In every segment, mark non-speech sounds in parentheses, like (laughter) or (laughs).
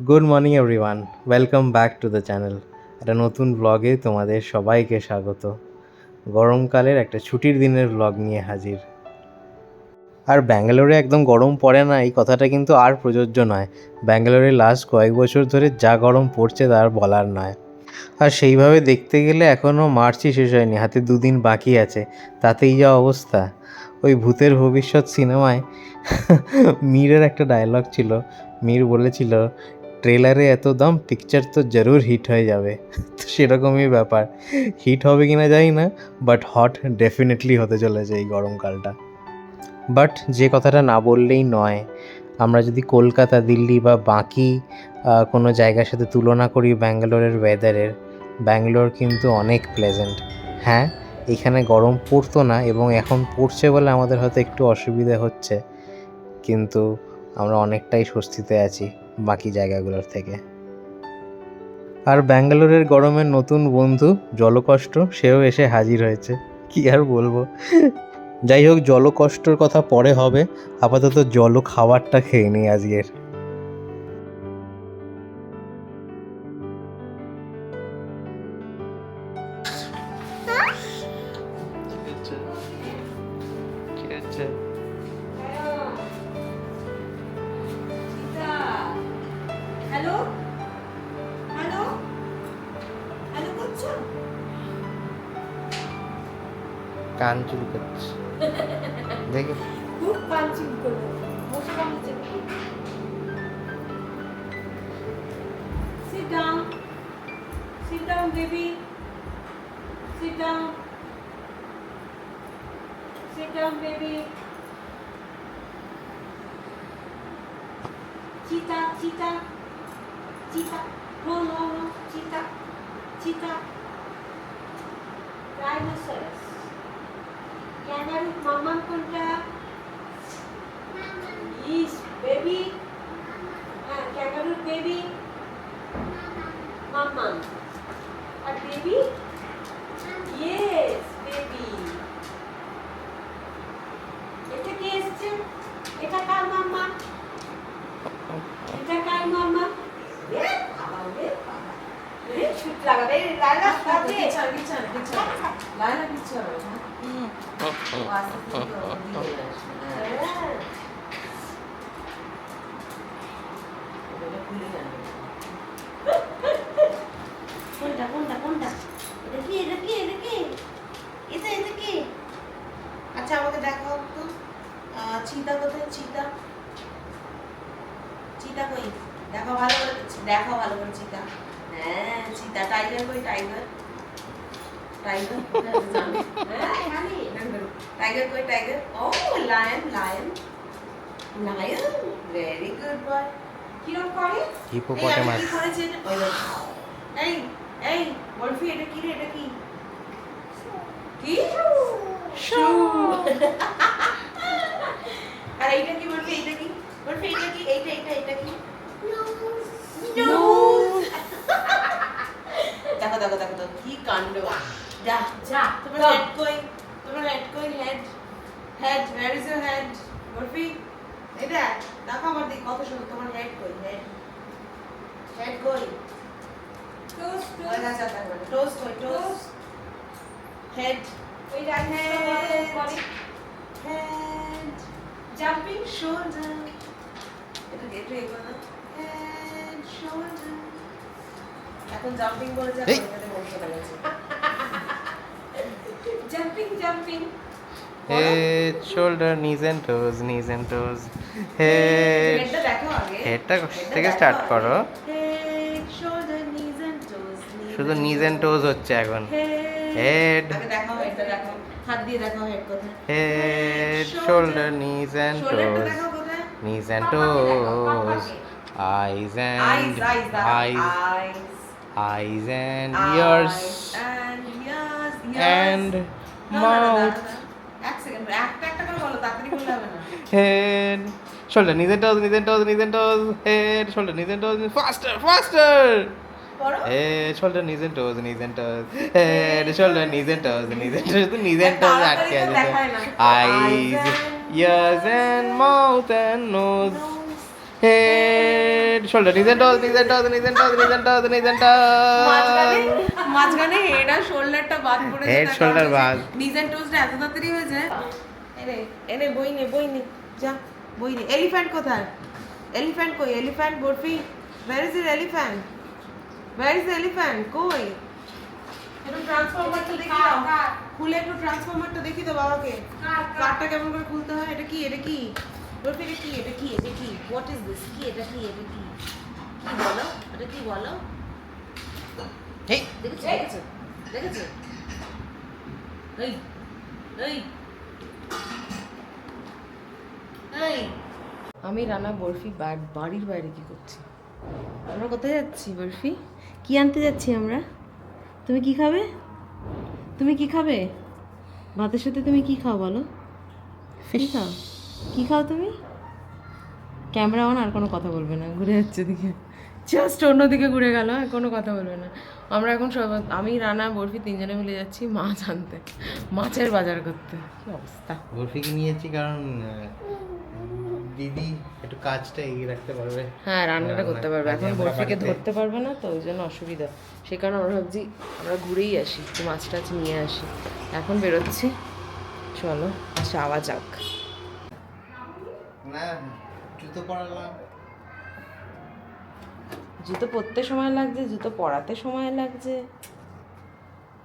Good morning everyone welcome back to the channel একটা নতুন ব্লগে তোমাদের সবাইকে স্বাগত। গরমকালের একটা ছুটির দিনের ব্লগ নিয়ে হাজির। আর ব্যাঙ্গালোরে একদম গরম পড়ে না, এই কথাটা কিন্তু আর প্রযোজ্য নয়। ব্যাঙ্গালোরে লাস্ট কয়েক বছর ধরে যা গরম পড়ছে তার বলার নয়। আর সেইভাবে দেখতে গেলে এখনও মার্চই শেষ হয়নি, হাতে দুদিন বাকি আছে, তাতেই যা অবস্থা। ওই ভূতের ভবিষ্যৎ সিনেমায় (laughs) মীরের একটা ডায়লগ ছিল। মীর বলেছিল ট্রেলারে এত দাম পিকচার তো জরুর হিট হয়ে যাবে। তো সেরকমই ব্যাপার। হিট হবে কি না জানি না বাট হট ডেফিনেটলি হতে চলেছে এই গরমকালটা। বাট যে কথাটা না বললেই নয়, আমরা যদি কলকাতা, দিল্লি বা বাকি কোনো জায়গার সাথে তুলনা করি ব্যাঙ্গালোরের ওয়েদারের ব্যাঙ্গালোর কিন্তু অনেক প্লেজেন্ট হ্যাঁ এখানে গরম পড়তো না এবং এখন পড়ছে বলে আমাদের হয়তো একটু অসুবিধে হচ্ছে, কিন্তু আমরা অনেকটাই স্বস্তিতে আছি। বাকি জায়গাগুলোর থেকে। আর ব্যাঙ্গালোরের গরমের নতুন বন্ধু জলকষ্ট, সেও এসে হাজির হয়েছে। কি আর বলব? যাই হোক, জলকষ্টর কথা পরে হবে। আপাতত জল খাবারটা খেয়ে নিই আজকের। কান চুল দেখি খুব পাঞ্চিং করল বসে punching Sit down. Sit down, baby. Sit down. Sit down, baby. Cheetah, cheetah, cheetah. No, no, no, cheetah, cheetah. Rhinoceros. Kangaroo, mama কোনটা? Yes, baby. independent. এটা? ওই এই এই বলফি এটা কি রে এটা কি? কি? শু। (laughs) আর এইটা কি বলবি এইটা কি? বলবি এইটা কি? এইটা এইটা এইটা কি. (laughs) দেখো দেখো দেখো দেখো কি কাণ্ড। যা যা তোমার। হেড কই? তোমার হেড কই? Head head where is your head বলবি এটা দেখো আমার দিক কত সুন্দর তোমার হেড কই? হেড হেড কই টোস্ট ওই না যাতা করে টোস কই টোস হেড ওই রাখে করে হেড জাম্পিং shoulder. এটা গেট রে এগো না হেড shoulder. এখন জাম্পিং বলে যা এখানে বলতে গেছে jumping jumping head shoulder knees and toes knees and toes head হেডটা দেখো হেডটা থেকে স্টার্ট করো। হেড শুধু নিজ এন্ড টোজ হচ্ছে এখন head head head shoulder knees and toes দেখো কোথায় knees and পাপাকে দেখো, toes, পাপাকে। eyes and eyes eyes দেখো eyes, eyes eyes and eyes ears and ears ears and না, না, না, না, mouth, না, একটা একটা করে বলো তাড়াতাড়ি বললে হবে না head, shoulder, knees and toes, knees and toes, knees and toes, head, shoulder, knees and toes, faster, faster. Head, shoulder, knees and toes, knees and toes, knees and toes, knees and toes, knees and toes আটকে আছে eyes, Eyes and ears and mouth and nose. nose head shoulder মাঝখানে head আর শোল্ডারটা বাদ পড়ে তার shoulder বাদ। knees and toes টা এত তাড়াতাড়ি হয়ে যায় এনে এনে বই নে বই নে যা বই নে এলিফ্যান্ট কোথায় এলিফ্যান্ট কই elephant Barfi where is it elephant where is elephant কই একটু ট্রান্সফরমারটা দেখি দাও। খুলে একটু ট্রান্সফরমারটা দেখি তো বাবাকে। কারটা কেমন করে খুলতে হয়? এটা কি? এটা কি? বরফি এটা কি? এটা কি? এটা কি? হোয়াট ইজ দিস কি এটা কি? এটা কি? কি বলো? এটা কি বলো? হেই দেখেছ? দেখেছ? দেখেছ? এই। এই। এই। আমি রানা বরফি বাড়ির বাইরে কি করছি? আমরা কোথায় যাচ্ছি বরফি? কি আনতে যাচ্ছি আমরা? তুমি কি খাবে? তুমি কি খাবে? ভাতের সাথে তুমি কি খাও বলো? কি খাও? কি খাও তুমি? ক্যামেরা অন আর কোনো কথা বলবে না। ঘুরে যাচ্ছে দিকে। জাস্ট অন্যদিকে ঘুরে গেল আর কোনো কথা বলবে না। আমরা এখন সব আমি রানা বরফি তিনজনে মিলে যাচ্ছি মাছ আনতে। মাছের বাজার করতে। কি অবস্থা? বরফিকে নিয়েছি কারণ দিদি একটু কাজটা এগিয়ে রাখতে পারবে। হ্যাঁ রান্নাটা করতে পারবে। এখন বরফিকে ধরতে পারবে না তো ওই জন্য অসুবিধা। সে কারণে আমরা ভাবছি আমরা ঘুরেই আসি একটু মাছ টাছ নিয়ে আসি। এখন বেরোচ্ছি। চলো যাওয়া যাক। না জুতো পরালাম। জুতো পরতে সময় লাগছে জুতো পরাতে সময় লাগছে।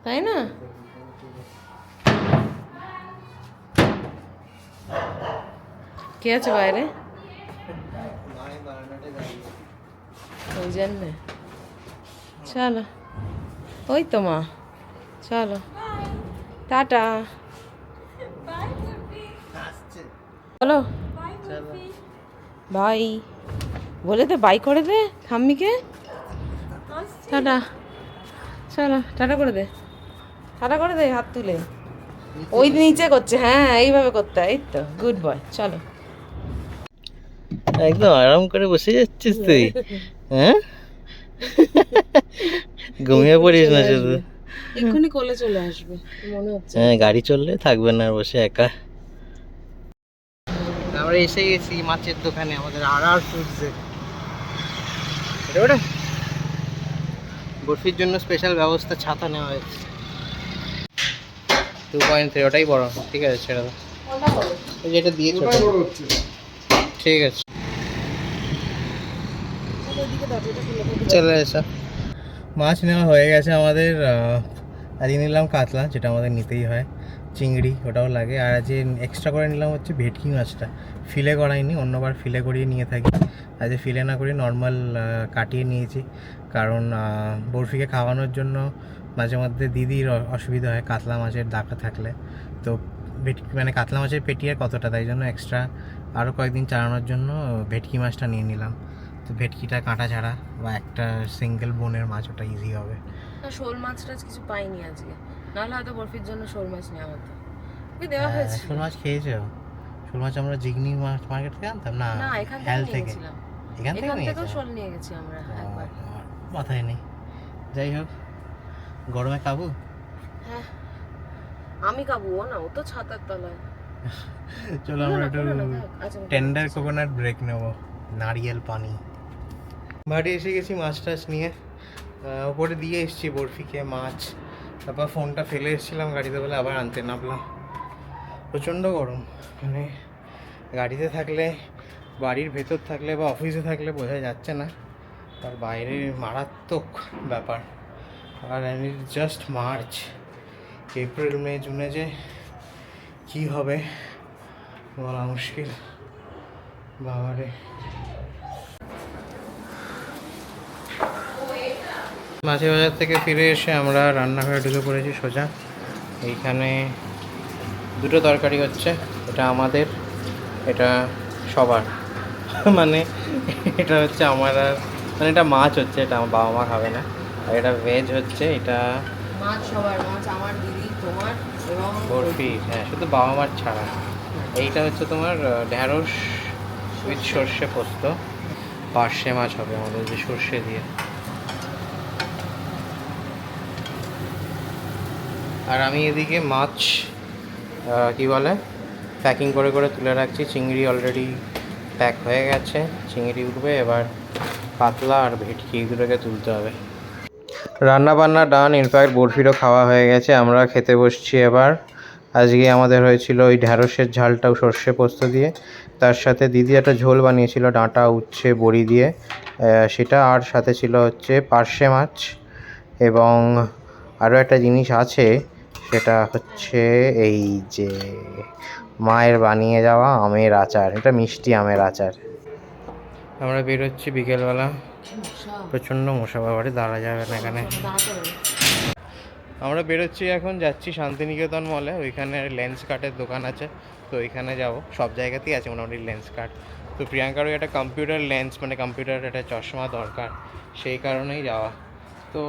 তাই না? কে আছে বাইরে ওই জন্যে চলো ওই তো মা চলো টাটা চলো বাই বলে দে বাই করে দে ঠাম্মিকে টাটা চলো টাটা করে দে টাটা করে দে হাত তুলে ওই নিচে করছে হ্যাঁ এইভাবে করতে এই তো গুড বয় চলো। একদম আরাম করে বসে যাচ্ছিস তুই। হ্যাঁ? ঘুমিয়ে পড়িস না শুধু। এক্ষুনি কোলে চলে আসবে মনে হচ্ছে। হ্যাঁ গাড়ি চললে থাকবে না আর বসে একা। আমরা এসে গেছি মাছের দোকানে আমাদের আর আর ফুডসে ওটা? বরফির জন্য স্পেশাল ব্যবস্থা ছাতা নেওয়া হয়েছে। টু পয়েন্ট থ্রি ওটাই বড়। ঠিক আছে ছেড়ে দাও। যেটা দিয়েছ। ঠিক আছে। চলে এসো। মাছ নেওয়া হয়ে গেছে আমাদের আজকে নিলাম কাতলা, যেটা আমাদের নিতেই হয়। চিংড়ি, ওটাও লাগে। আর আজকে এক্সট্রা করে নিলাম হচ্ছে ভেটকি মাছটা। ফিলে করাইনি, অন্যবার ফিলে করিয়ে নিয়ে থাকি। আজকে ফিলে না করে নর্মাল কাটিয়ে নিয়েছি। কারণ বরফিকে খাওয়ানোর জন্য মাঝে মধ্যে দিদির অসুবিধা হয় কাতলা মাছের দাকা থাকলে। তো ভেটকি মানে কাতলা মাছের পেটি আর কতটা? তাই জন্য এক্সট্রা আরও কয়েকদিন চালানোর জন্য ভেটকি মাছটা নিয়ে নিলাম। তো ভেটকিটা কাঁটা ছাড়া বা একটা সিঙ্গেল বোনের মাছ ওটা ইজি হবে। না শোল মাছ টাছ কিছু পাইনি আজকে। নাহলে হয়তো বরফির জন্য শোল মাছ নেওয়া হতো। ওই দেওয়া হ্যাঁ, হয়েছে শোল মাছ খেয়েছো? শোল মাছ আমরা জিগনি মাছ মার্কেট থেকে আনতাম? না না এখান থেকে নিয়েছিলাম। এখান থেকে শোল নিয়ে গেছি আমরা একবার। মাথায় নেই। যাই হোক গরমে কাবু হ্যাঁ আমি কাবু ও না ও তো ছাতার তলায়। চলো আমরা একটু টেন্ডার কোকোনাট ব্রেক নেব। নারিয়েল পানি। বাড়ি এসে গেছি মাছ টাছ নিয়ে। ওপরে দিয়ে এসেছি বরফিকে মাছ। তারপর ফোনটা ফেলে এসেছিলাম, গাড়িতে বলে আবার আনতে নামলাম। প্রচণ্ড গরম মানে গাড়িতে থাকলে, বাড়ির ভেতর থাকলে বা অফিসে থাকলে বোঝা যাচ্ছে না। তার বাইরে মারাত্মক ব্যাপার। আর জাস্ট মার্চ, এপ্রিল, মে, জুনে যে কী হবে, বলা মুশকিল। বাবারে। মাঝে বাজার থেকে ফিরে এসে আমরা রান্নাঘরে ঢুকে পড়েছি সোজা। এইখানে দুটো তরকারি হচ্ছে এটা আমাদের এটা সবার। (laughs) মানে এটা হচ্ছে আমার আর মানে এটা মাছ হচ্ছে এটা আমার বাবা মা খাবে না। আর এটা ভেজ হচ্ছে এটা মাছ সবার মাছ আমার দিদি তোমার এবং বরফি হ্যাঁ শুধু বাবা মার ছাড়া। এইটা হচ্ছে তোমার ঢ্যাঁড়স উইথ সর্ষে পোস্ত। পার্শে মাছ হবে আমাদের যে সর্ষে দিয়ে। আর আমি এদিকে মাছ কি বলে প্যাকিং করে করে তুলে রাখছি। চিংড়ি অলরেডি প্যাক হয়ে গেছে। চিংড়ি উঠবে, এবার পাতলা আর ভেটকি দুটোকে তুলতে হবে। রান্না বান্না ডান ইনফ্যাক্ট বরফিরও খাওয়া হয়ে গেছে। আমরা খেতে বসছি এবার। আজকে আমাদের হয়েছিল ওই ঢ্যাঁড়সের ঝালটাও সর্ষে পোস্ত দিয়ে। তার সাথে দিদি একটা ঝোল বানিয়েছিল, ডাঁটা, উচ্ছে, বড়ি দিয়ে। সেটা আর সাথে ছিল হচ্ছে পার্শে মাছ। এবং আরও একটা জিনিস আছে সেটা হচ্ছে এই যে মায়ের বানিয়ে যাওয়া আমের আচার। এটা মিষ্টি আমের আচার। আমরা বেরোচ্ছি বিকেলবেলা। প্রচণ্ড মশা বাবারে, দাঁড়া যাবে না এখানে। আমরা বেরোচ্ছি এখন, যাচ্ছি শান্তিনিকেতন মলে। ওইখানে লেন্স কার্টের দোকান আছে, তো ওইখানে যাব। সব জায়গাতেই আছে মোটামুটি লেন্স কার্ট তো প্রিয়াঙ্কারও একটা কম্পিউটার লেন্স মানে কম্পিউটার একটা চশমা দরকার, সেই কারণেই যাওয়া। তো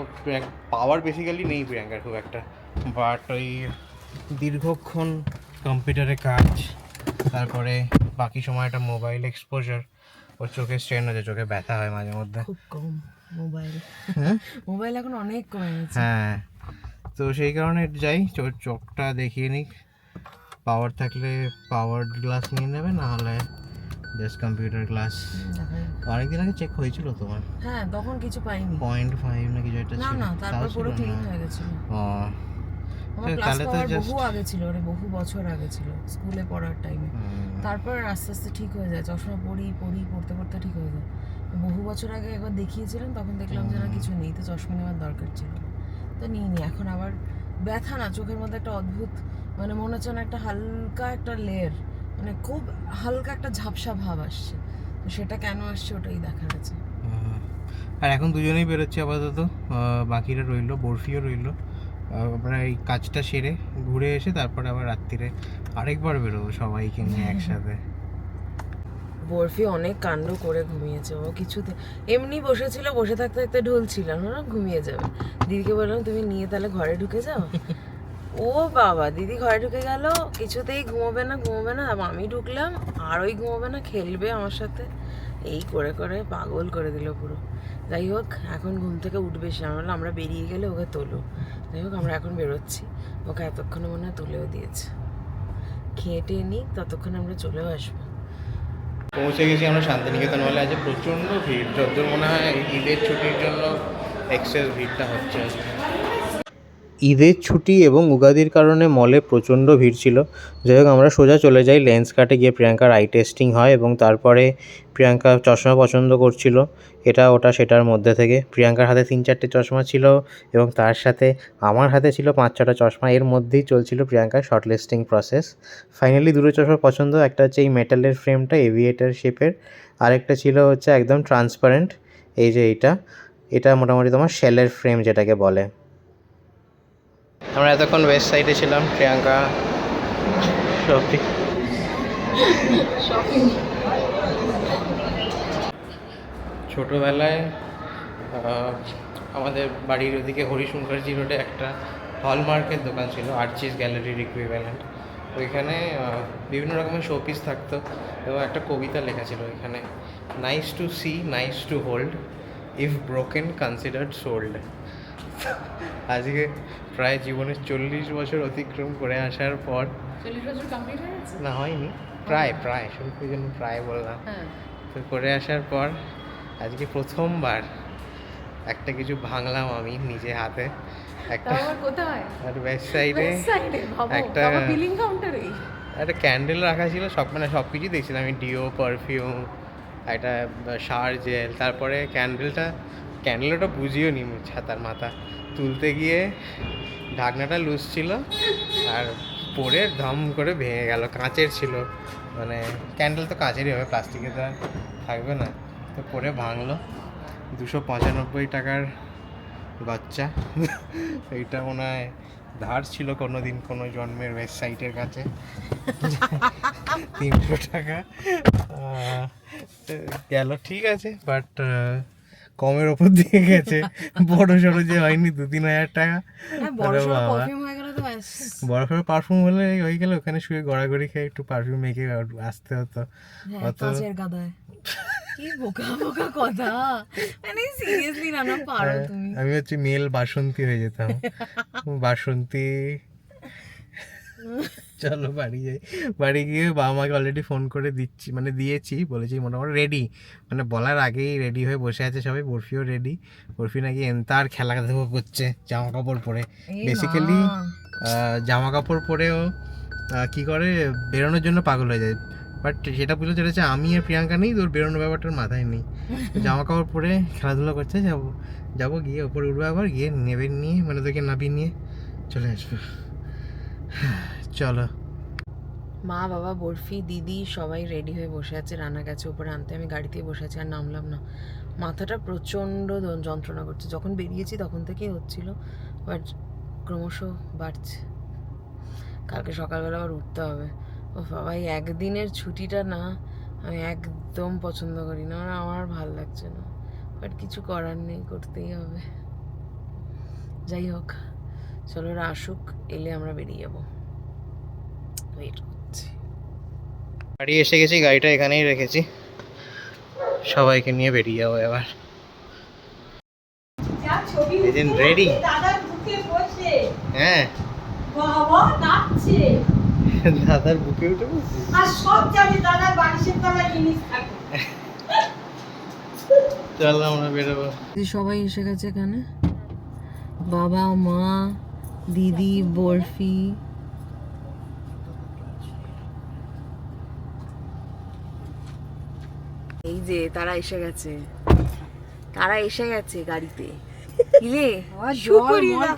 পাওয়ার বেসিক্যালি নেই প্রিয়াঙ্কার খুব একটা। বাট ওই দীর্ঘক্ষণ কম্পিউটারে কাজ তারপরে বাকি সময়টা মোবাইল এক্সপোজার ওর চোখে স্ট্রেন হচ্ছে চোখে ব্যথা হয় মাঝে মধ্যে। খুব কম মোবাইল। হ্যাঁ? মোবাইল এখন অনেক কমে গেছে। হ্যাঁ। তো সেই কারণে যাই চোখটা দেখিয়ে নিক। পাওয়ার থাকলে পাওয়ার গ্লাস নিয়ে নেবে না হলে জাস্ট কম্পিউটার গ্লাস অনেকদিন আগে চেক হয়েছিল তোমার? হ্যাঁ তখন কিছু পাইনি। পয়েন্ট ফাইভ না কিছু একটা না ছিল না তারপর পুরো ক্লিন হয়ে গেছিল। ও। আমার ক্লাস পাওয়ার বহু আগে ছিল ওরে বহু বছর আগে ছিল স্কুলে পড়ার টাইমে তারপর আস্তে আস্তে ঠিক হয়ে যায় চশমা পড়ি পড়ি পড়তে পড়তে ঠিক হয়ে যায়। বহু বছর আগে একবার দেখিয়েছিলাম তখন দেখলাম যে না কিছু নেই তো চশমা নেওয়ার দরকার ছিল না। তো নিইনি এখন আবার ব্যথা না চোখের মধ্যে একটা অদ্ভুত মানে মনে হচ্ছে না একটা হালকা একটা লেয়ার মানে খুব হালকা একটা ঝাপসা ভাব আসছে। তো সেটা কেন আসছে ওটাই আছে হুম। আর এখন দুজনেই বেরোচ্ছি আপাতত বাকিরা রইল বরফিও রইল। আমরা এই কাজটা সেরে ঘুরে এসে তারপরে আবার রাত্রিরে আরেকবার বেরোবো সবাইকে নিয়ে একসাথে। বরফি অনেক কাণ্ড করে ঘুমিয়েছে। ও কিছুতে এমনি বসেছিল, বসে থাকতে থাকতে ঢুলছিলাম না ঘুমিয়ে যাবে। দিদিকে বললাম, তুমি নিয়ে তাহলে ঘরে ঢুকে যাও? ও বাবা, দিদি ঘরে ঢুকে গেল। কিছুতেই ঘুমোবে না ঘুমোবে না। আমি ঢুকলাম, আর ওই ঘুমোবে না, খেলবে আমার সাথে। এই করে করে পাগল করে দিল পুরো। যাই হোক, এখন ঘুম থেকে উঠবে সে। আমরা আমরা বেরিয়ে গেলে ওকে তোলো। যাই হোক, আমরা এখন বেরোচ্ছি। ওকে এতক্ষণে মনে হয় তুলেও দিয়েছে। খেয়ে টেয়ে নিই ততক্ষণ আমরা চলেও আসব। পৌঁছে গেছি আমরা শান্তিনিকেতন হলে আজ প্রচণ্ড ভিড়। যদ্দূর মনে হয় ঈদের ছুটির জন্য এক্সেস ভিড়টা হচ্ছে। ঈদের ছুটি এবং উগাদির কারণে মলে প্রচণ্ড ভিড় ছিল। যাই হোক আমরা সোজা চলে যাই লেন্স কাটে গিয়ে প্রিয়াঙ্কার আই টেস্টিং হয় এবং তারপরে প্রিয়াঙ্কা চশমা পছন্দ করছিল। এটা, ওটা, সেটার মধ্যে থেকে। প্রিয়াঙ্কার হাতে তিন চারটে চশমা ছিল এবং তার সাথে আমার হাতে ছিল পাঁচ ছটা চশমা। এর মধ্যেই চলছিল প্রিয়াঙ্কার শর্ট লিস্টিং প্রসেস ফাইনালি দুটো চশমা পছন্দ, একটা হচ্ছে এই মেটালের ফ্রেমটা এভিয়েটার শেপের আরেকটা ছিল হচ্ছে একদম ট্রান্সপারেন্ট এই যে এইটা। এটা মোটামুটি তোমার শেলের ফ্রেম যেটাকে বলে। আমরা এতক্ষণ ওয়েস্ট সাইডে ছিলাম প্রিয়াঙ্কা শপিং ছোটোবেলায় আমাদের বাড়ির ওদিকে হরিশঙ্করজি রোডে একটা হলমার্কের দোকান ছিল আর্চিস গ্যালারির ইকুইভ্যালেন্ট ওইখানে বিভিন্ন রকমের শোপিস থাকতো এবং একটা কবিতা লেখা ছিল ওইখানে nice to see nice to hold if broken considered sold আজকে প্রায় জীবনের চল্লিশ বছর অতিক্রম করে আসার পর না হয়নি। প্রায় প্রায় ওই জন্য প্রায় বললাম। হ্যাঁ। তো করে আসার পর আজকে প্রথমবার একটা কিছু ভাঙলাম আমি নিজে হাতে। একটা আর ওয়েবসাইটে একটা একটা ক্যান্ডেল রাখা ছিল সব মানে সব কিছুই দেখছিলাম আমি ডিও পারফিউম একটা সার জেল তারপরে ক্যান্ডেলটা ক্যান্ডেলটা বুঝিও নি ছাতার মাথা। তুলতে গিয়ে ঢাকনাটা লুজ ছিল আর পরে ধম করে ভেঙে গেল, কাঁচের ছিল। মানে ক্যান্ডেল তো কাঁচেরই হবে, প্লাস্টিকে তো আর থাকবে না। তো পরে ভাঙলো। দুশো পঁচানব্বই টাকার বাচ্চা। এইটা মনে হয় ধার ছিল কোনো দিন কোনো জন্মের ওয়েবসাইটের কাছে। তিনশো টাকা। গেল, ঠিক আছে, বাট কমের ওপর দিয়ে গেছে। বড় সড়ো যে হয়নি দু তিন হাজার টাকা। হ্যাঁ বড় সড়ো বাবা। পারফিউম হলে হয়ে গেলে ওখানে শুয়ে গড়াগড়ি খেয়ে একটু পারফিউম মেখে আসতে হতো। হ্যাঁ অত- মানে হ্যাঁ, আমি হচ্ছে মেল বাসন্তী হয়ে যেতাম। বাসন্তী (laughs) চলো বাড়ি যাই। বাড়ি গিয়ে বাবা মাকে অলরেডি ফোন করে দিচ্ছি মানে দিয়েছি বলেছি মোটামুটি রেডি মানে বলার আগেই রেডি হয়ে বসে আছে সবাই বরফিও রেডি বরফি নাকি এন্তার খেলা করছে জামা কাপড় পরে বেসিক্যালি জামা কাপড় পরেও কি করে বেরোনোর জন্য পাগল হয়ে যায়। বাট সেটা বুঝতে চলেছে আমি আর প্রিয়াঙ্কা নেই তোর বেরোনোর ব্যাপারটার মাথায় নেই। (laughs) জামা কাপড় পরে খেলাধুলা করছে যাব যাব গিয়ে ওপরে উঠবো আবার গিয়ে নেবে নিয়ে মানে তোকে নাবিয়ে নিয়ে চলে আসব। চলো। মা, বাবা, বরফি, দিদি সবাই রেডি হয়ে বসে আছে রান্না গেছে উপরে আনতে। আমি গাড়িতেই বসে আছি আর নামলাম না। মাথাটা প্রচণ্ড যন্ত্রণা করছে। যখন বেরিয়েছি তখন থেকেই হচ্ছিল বাট ক্রমশ বাড়ছে। কালকে সকালবেলা আবার উঠতে হবে। ও বাবা, এই একদিনের ছুটিটা না, আমি একদম পছন্দ করি না। আর আমার ভালো লাগছে না। বাট কিছু করার নেই, করতেই হবে। যাই হোক, চলো আসুক, এলে আমরা বেরিয়ে যাব। ওয়েট করছি গাড়ি এসে গেছি গাড়িটা এখানেই রেখেছি। সবাইকে নিয়ে বেরিয়ে যাব এবার। রেডি দাদার বুকে হ্যাঁ। দাদার বুকে উঠে বসছি। আর সব জানি দাদার বালিশের তলায় জিনিস থাকে। চলো আমরা বেরোবো। সবাই এসে গেছে এখানে। বাবা মা দিদি বরফি যে তারা এসে গেছে। তারা এসে গেছে গাড়িতে। কিলে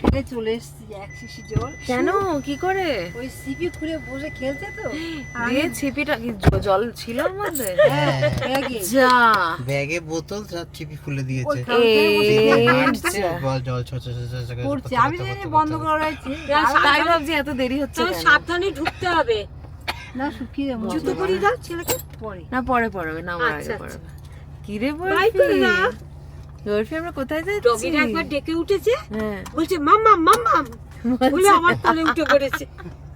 ফেলে চলে এসেছি এক শিশি জল। কেন? কি করে? ওই সিপি খুলে বসে খেলছে তো। দিয়ে ছিপিটা কি জল ছিল ওর মধ্যে হ্যাঁ ব্যাগে। যা। ব্যাগে বোতল সব খুলে দিয়েছে। জল আমি জানি বন্ধ করা রয়েছে তাই ভাবছি এত দেরি হচ্ছে সাবধানে ঢুকতে হবে। না শুকিয়ে জুতো পরি দাও ছেলেকে পরে। না পরে পড়বে না আমার আগে আচ্ছা, কি রে বলবি না। বলবি আমরা কোথায় যাচ্ছি? ডগিটা একবার ডেকে উঠেছে হ্যাঁ। বলছে মাম্মা মাম্মা! বলে আমার তলে উঠে পড়েছে।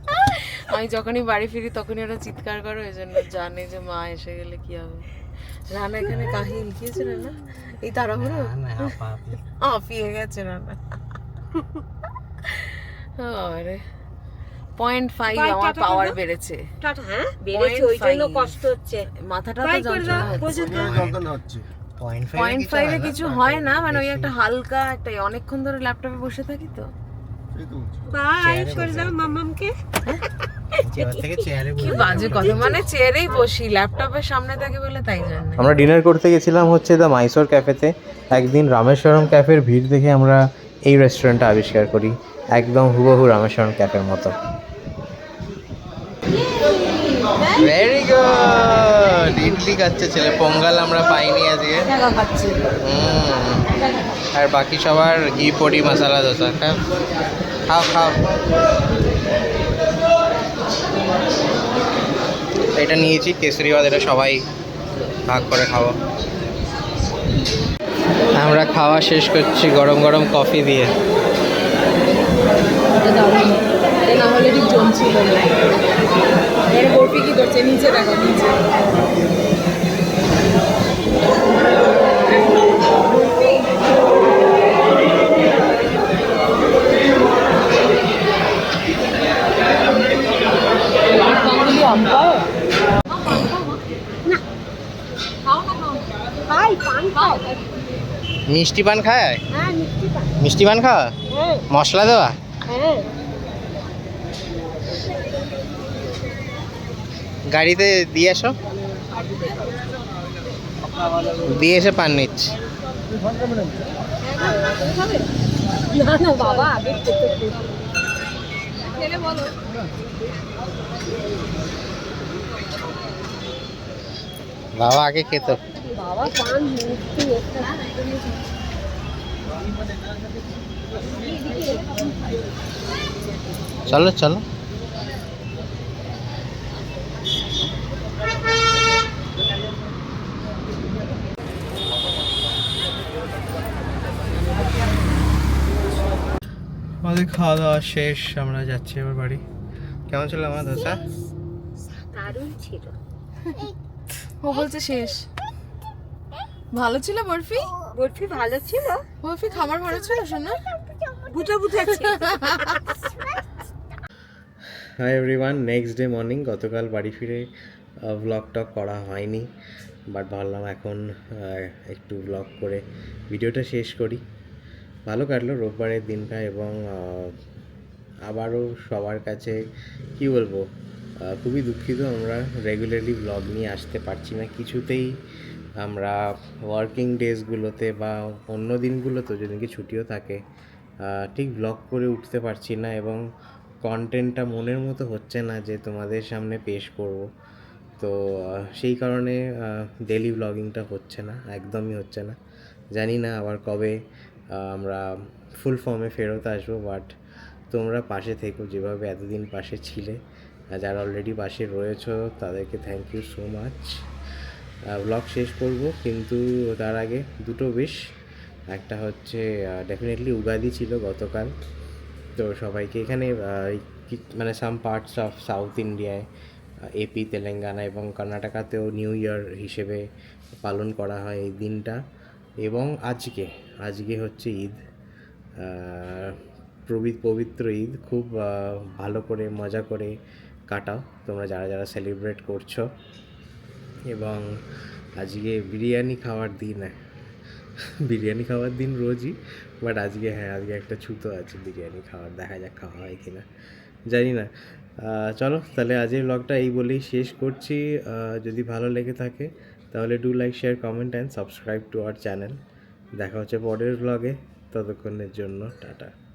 (laughs) আমি যখনই বাড়ি ফিরি তখনই ওরা চিৎকার করে ওই জন্য জানে যে মা এসে গেলে কি হবে। রানা এখানে কাহিনী লিখিয়েছে না এই তাড়াহুড়ো? না, না, আফিয়ে গেছে রানা। (laughs) আরে। পয়েন্ট ফাইভ আমার পাওয়ার বেড়েছে। হ্যাঁ? বেড়েছে ওই জন্য কষ্ট হচ্ছে। মাথাটা তো যন্ত্রণা হচ্ছে। পয়েন্ট কিছু ফাইভে হয় না, কিছু হয় না মানে ওই একটা হালকা একটা অনেকক্ষণ ধরে ল্যাপটপে বসে থাকি তো। বাই করে দাও কি বাজে কথা মানে চেয়ারেই বসি ল্যাপটপের সামনে থাকে বলে তাই জন্য। আমরা ডিনার করতে গেছিলাম হচ্ছে দ্য মাইসোর ক্যাফেতে একদিন রামেশ্বরম ক্যাফের ভিড় দেখে আমরা এই রেস্টুরেন্টটা আবিষ্কার করি। একদম হুবহু রামেশ্বরম ক্যাফের মতো। গুড ইডলি খাচ্ছে ছেলে পঙ্গাল আমরা পাইনি আজকে। আর বাকি সবার ঘি পড়ি মশলা দোসা খাও। খাও খাও। এটা নিয়েছি কেসরিবাদ এটা সবাই ভাগ করে খাব। আমরা খাওয়া শেষ করছি গরম গরম কফি দিয়ে। না হলে ঠিক জমছিল এর বরফি কি করছে নিচে দেখো নিচে। খাই পান খাও মিষ্টি পান। খায় হ্যাঁ মিষ্টি পান খাওয়া? হ্যাঁ। মশলা দেওয়া হ্যাঁ গাড়িতে দিয়ে এসো। দিয়ে এসে পান নিচ্ছি। বাবা আগে খেতে। চলো চলো। আমাদের খাওয়া দাওয়া শেষ আমরা যাচ্ছি এবার বাড়ি। কেমন ছিল আমার দোসা? দারুণ ছিল। ও বলছে শেষ। ভালো ছিল বরফি? বরফি ভালো ছিল। বরফি খাবার ভালো ছিল শোনা। বুঝে বুঝেছি hi everyone next day morning গতকাল বাড়ি ফিরে ব্লগ টক করা হয়নি বাট ভাবলাম এখন একটু ব্লগ করে ভিডিওটা শেষ করি। ভালো কাটলো রোববারের দিনটা এবং আবারও সবার কাছে কি বলব খুবই দুঃখিত আমরা রেগুলারলি ব্লগ নিয়ে আসতে পারছি না। কিছুতেই আমরা ওয়ার্কিং ডেজগুলোতে বা অন্য দিনগুলোতে যেদিনকে ছুটিও থাকে ঠিক ব্লগ করে উঠতে পারছি না এবং কন্টেন্টটা মনের মতো হচ্ছে না যে তোমাদের সামনে পেশ করব। তো সেই কারণে ডেলি ব্লগিংটা হচ্ছে না, একদমই হচ্ছে না। জানি না আবার কবে আমরা ফুল ফর্মে ফেরত আসব বাট তোমরা পাশে থেকো যেভাবে এতদিন পাশে ছিলে। যারা অলরেডি পাশে রয়েছো, তাদেরকে thank you so much blog শেষ করব, কিন্তু তার আগে দুটো বেশ একটা হচ্ছে ডেফিনেটলি উগাদি ছিল গতকাল। তো সবাইকে এখানে মানে সাম পার্টস অফ সাউথ ইন্ডিয়ায় এপি তেলেঙ্গানা এবং কর্ণাটকাতেও নিউ ইয়ার হিসেবে পালন করা হয় এই দিনটা। এবং আজকে আজকে হচ্ছে ঈদ। প্রবি- পবিত্র ঈদ। খুব ভালো করে, মজা করে কাটাও। তোমরা যারা যারা সেলিব্রেট করছ। এবং আজকে বিরিয়ানি খাওয়ার দিন বিরিয়ানি খাওয়ার দিন রোজই। বাট আজকে হ্যাঁ আজকে একটা ছুতো আছে, বিরিয়ানি খাওয়ার, দেখা যাক খাওয়া হয় কি না জানি না। চলো, তাহলে আজকের ব্লগটা এই বলেই শেষ করছি। যদি ভালো লেগে থাকে, তাহলে do like share comment and subscribe to our channel দেখা হচ্ছে পরের ব্লগে ততক্ষণের জন্য টাটা।